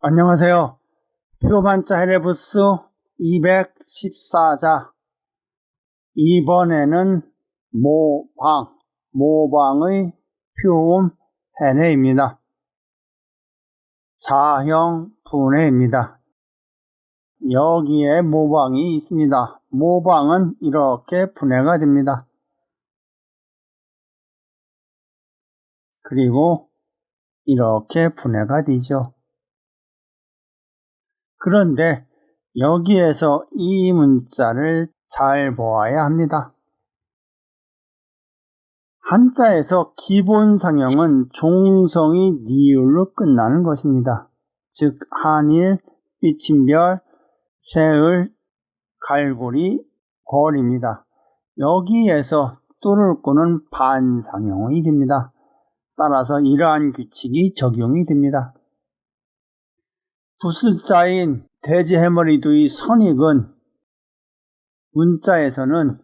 안녕하세요. 표반자 헤레부스 214자. 이번에는 모방, 모방의 표음 해내입니다. 자형 분해입니다. 여기에 모방이 있습니다. 모방은 이렇게 분해가 됩니다. 그리고 이렇게 분해가 되죠. 그런데 여기에서 이 문자를 잘 보아야 합니다. 한자에서 기본 상형은 종성이 니을로 끝나는 것입니다. 즉 한일, 삐침별, 새을, 갈고리, 거리입니다. 여기에서 뚫을 꼬는 반상형이 됩니다. 따라서 이러한 규칙이 적용이 됩니다. 부스자인 돼지 해머리두의 선익은 문자에서는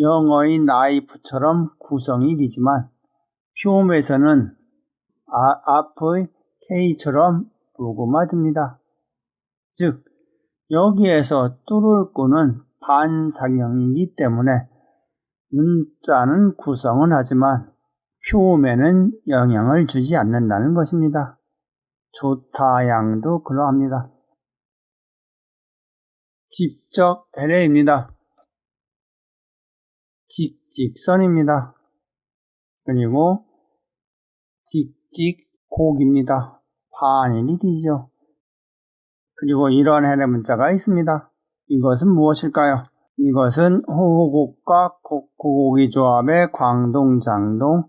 영어의 나이프처럼 구성이 되지만 표음에서는 아, 앞의 K처럼 녹음화됩니다. 즉 여기에서 뚫을 꾸는 반상형이기 때문에 문자는 구성은 하지만 표음에는 영향을 주지 않는다는 것입니다. 조타양도 그러합니다. 직접 LA입니다. 직직선입니다. 그리고 직직곡입니다. 반인이 되죠. 그리고 이러한 해례 문자가 있습니다. 이것은 무엇일까요? 이것은 호호곡과 곡호곡의 조합의 광동 장동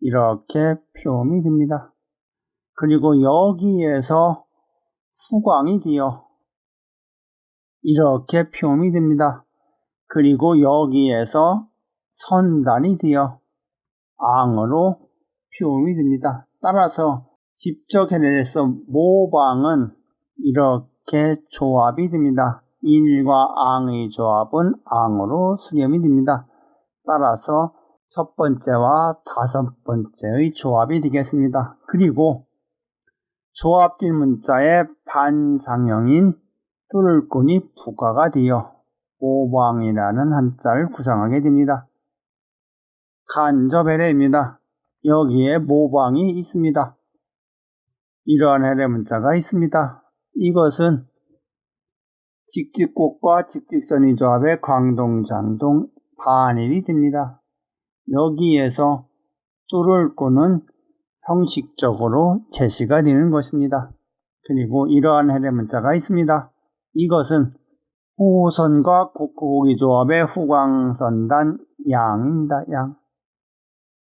이렇게 표음이 됩니다. 그리고 여기에서 후광이 되어 이렇게 표음이 됩니다. 그리고 여기에서 선단이 되어 앙으로 표음이 됩니다. 따라서 직접 해내서 모방은 이렇게 조합이 됩니다. 인과 앙의 조합은 앙으로 수렴이 됩니다. 따라서 첫 번째와 다섯 번째의 조합이 되겠습니다. 그리고 조합된 문자의 반상형인 뚫을꾼이 부가가 되어 모방이라는 한자를 구성하게 됩니다. 간접 해례입니다. 여기에 모방이 있습니다. 이러한 해례 문자가 있습니다. 이것은 직직곡과 직직선의 조합의 광동장동 반일이 됩니다. 여기에서 뚫을 꼬는 형식적으로 제시가 되는 것입니다. 그리고 이러한 해례 문자가 있습니다. 이것은 호선과 곡곡의 조합의 후광선단 양입니다. 양.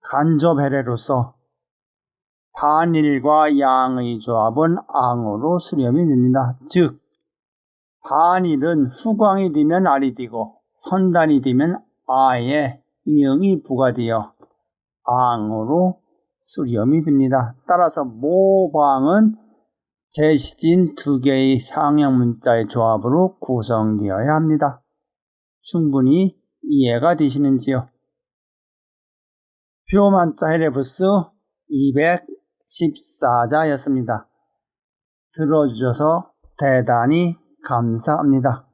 간접 해례로서 반일과 양의 조합은 앙으로 수렴이 됩니다. 즉 반일은 후광이 되면 알이 되고 선단이 되면 아에 이응이 부가되어 앙으로 수렴이 됩니다. 따라서 모방은 제시진 두 개의 상형 문자의 조합으로 구성되어야 합니다. 충분히 이해가 되시는지요? 표만자 헤레부스 214자였습니다. 들어주셔서 대단히 감사합니다.